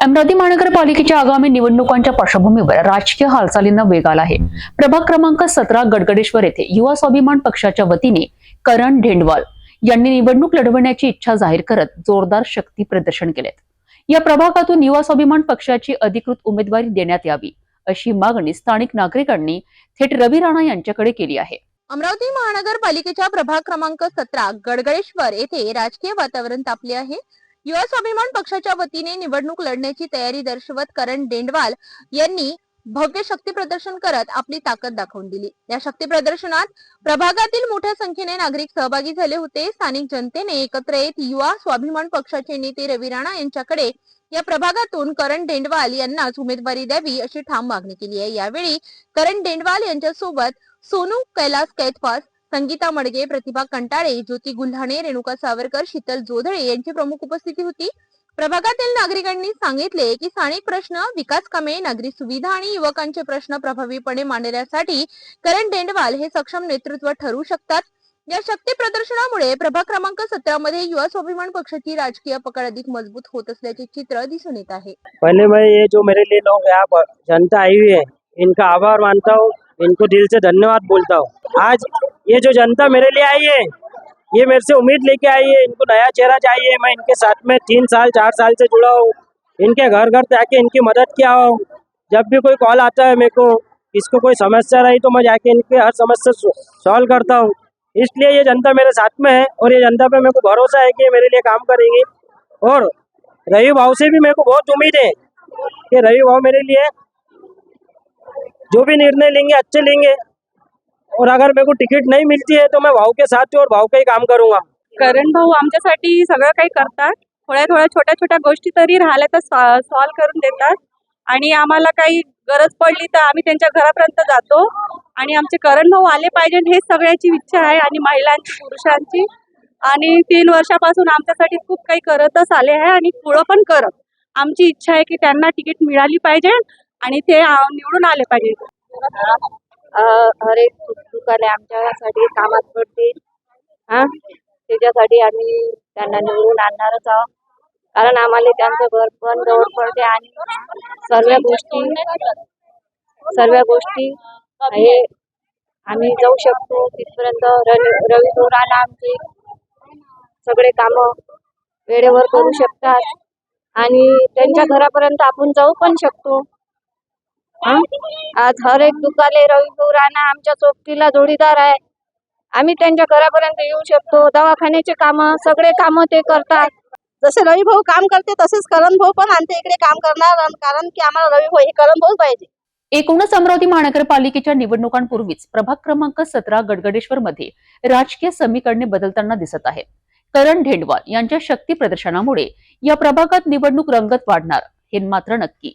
अमरावती महानगरपालिकेच्या आगामी निवडणुकांच्या पार्श्वभूमीवर राजकीय हालचालींना वेग आला आहे. प्रभाग क्रमांक सतरा गडगडेश्वर येथे युवा स्वाभिमान पक्षाच्या वतीने करण ढेंडवाल यांनी निवडणूक लढवण्याची इच्छा जाहीर करत जोरदार शक्ती प्रदर्शन केलेत. या प्रभागातून युवा स्वाभिमान पक्षाची अधिकृत उमेदवारी देण्यात यावी अशी मागणी स्थानिक नागरिकांनी थेट रवी राणा यांच्याकडे केली आहे. अमरावती महानगरपालिकेच्या प्रभाग क्रमांक सतरा गडगडेश्वर येथे राजकीय वातावरण तापले आहे. युवा स्वाभिमान पक्षाच्या वतीने निवडणूक लढण्याची तयारी दर्शवत करण डेंडवाल यांनी भव्य शक्ती प्रदर्शन करत आपली ताकद दाखवून दिली. या शक्ती प्रदर्शनात प्रभागातील मोठ्या संख्येने नागरिक सहभागी झाले होते. स्थानिक जनतेने एकत्र येत युवा स्वाभिमान पक्षाचे नेते रवी राणा यांच्याकडे या प्रभागातून करण डेंडवाल यांनाच उमेदवारी द्यावी अशी ठाम मागणी केली आहे. यावेळी करण डेंडवाल यांच्यासोबत सोनू कैलास कैतवास संगीता मडगे प्रतिभा कंटाळे ज्योती गुल्हाणे रेणुका सावरकर शीतल जोधळे यांची प्रमुख उपस्थिती होती. प्रभागातील नागरिकांनी सांगितले की स्थानिक प्रश्न विकास कामे नागरी सुविधा आणि युवकांचे प्रश्न प्रभावीपणे मांडण्यासाठी करण डेंडवाल हे सक्षम नेतृत्व ठरू शकतात. या शक्ती प्रदर्शनामुळे प्रभाग क्रमांक सतरा मध्ये युवा स्वाभिमान पक्षाची राजकीय पकड अधिक मजबूत होत असल्याचे चित्र दिसून येत आहे. पहले मैं ये जो मेरे लिए लोग यहाँ जनता आई हुई है इनका आभार मानता हूँ इनको दिल से धन्यवाद बोलता हूँ. आज ये जो जनता मेरे लिए आई है, ये मेरे से उम्मीद लेके आई है, इनको नया चेहरा चाहिए, मैं इनके साथ में तीन साल, चार साल से जुड़ा हूँ, इनके घर घर जाके इनकी मदद किया हूँ। जब भी कोई कॉल आता है मेरे को, इसको कोई समस्या रही तो मैं जाके इनके हर समस्या सॉल्व करता हूँ। इसलिए ये जनता मेरे साथ में है और ये जनता पे मेरे को भरोसा है कि ये मेरे लिए काम करेंगी। और रवि भाव से भी मेरे को बहुत उम्मीद है कि रवि भाव मेरे लिए जो भी निर्णय लेंगे, अच्छे लेंगे। और अगर मेरे को तिकीट नहीं मिलती है तो मैं भाव के साथ और भाव का ही काम करूंगा। करण भाऊ आमच्यासाठी सगळं काही करतात. थोड्या थोड्या छोट्या छोट्या गोष्टी तरी राहिल्या तर सॉल्व करून देतात. आणि आम्हाला काही गरज पडली तर आम्ही त्यांच्या घरापर्यंत जातो. आणि आमचे करण भाऊ आले पाहिजे हे सगळ्याची इच्छा आहे आणि महिलांची पुरुषांची. आणि तीन वर्षापासून आमच्यासाठी खूप काही करतच आले आहे आणि पुढं पण करत. आमची इच्छा आहे की त्यांना तिकीट मिळाली पाहिजे आणि ते निवडून आले पाहिजे. हर एक सुखदुःखाने आमच्यासाठी कामात पडते हा? त्याच्यासाठी आम्ही त्यांना निवडून आणणारच आहोत. कारण आम्हाला त्यांचं घर पण जवळ पडते आणि सर्व गोष्टी सर्व गोष्टी हे आम्ही जाऊ शकतो. तिथपर्यंत रवि रवी दोराला आमचे सगळे कामं वेळेवर करू शकतात. आणि त्यांच्या घरापर्यंत आपण जाऊ पण शकतो. आज हर एक दुकाने रवी भाऊ राणा आमच्या सोबतीला जोडीदार आहे. आम्ही त्यांच्या घरापर्यंत येऊ शकतो. दवाखान्याचे कामं सगळे कामं ते करतात. जसे रवी भाऊ काम करते तसेच करण भाऊ पण आमच्या इकडे काम करणार कारण की आम्हाला रवी भाऊ हे करण भाऊ पाहिजे. एकूणच अमरावती महानगरपालिकेच्या निवडणुकांपूर्वीच प्रभाग क्रमांक सतरा गडगडेश्वर मध्ये राजकीय समीकरणे बदलताना दिसत आहेत. करण ढेंडवाल यांच्या शक्ती प्रदर्शनामुळे या प्रभागात निवडणूक रंगत वाढणार हे मात्र नक्की.